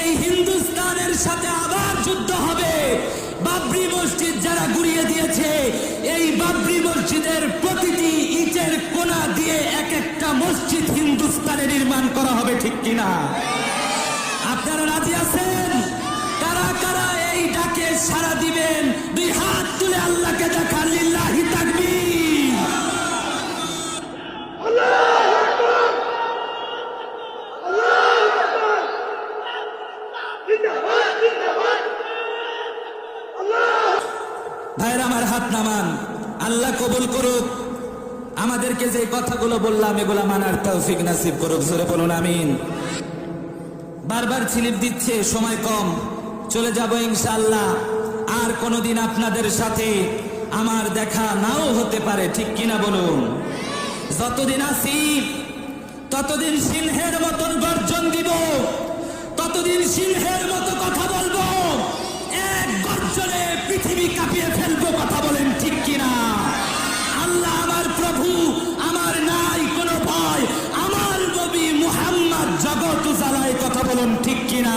এই হিন্দুস্তানের সাথে আবার যুদ্ধ হবে। বাবরি মসজিদ যারা গুড়িয়ে দিয়েছে, এই বাবরি মসজিদের প্রতিটি ইটের কোনা দিয়ে এক একটা মসজিদ হিন্দুস্তানে নির্মাণ করা হবে, ঠিক কিনা? আপনারা রাজি আছেন? কারা কারা এই ডাকে সারা দিবেন? দুই হাত ভাইয়ের আমার হাত নামান। আল্লাহ কবুল করুক। আমাদেরকে যে কথাগুলো বললাম, এগুলা মানার তৌফিক নাসিব করুক। জোরে বলুন, আমিন। বারবার স্লিপ দিচ্ছে, সময় কম। চলে যাব ইনশাআল্লাহ। আর কোনোদিন আপনাদের সাথে আমার দেখা নাও হতে পারে, ঠিক কিনা বলুন? যতদিন আছি, ততদিন সিংহের মতন গর্জন দিব। ততদিন সিংহের মতো কথা বলব। এক গর্জনে পৃথিবী কাঁপিয়ে জগৎ জ্বালায় কথা বলুন ঠিক কিনা?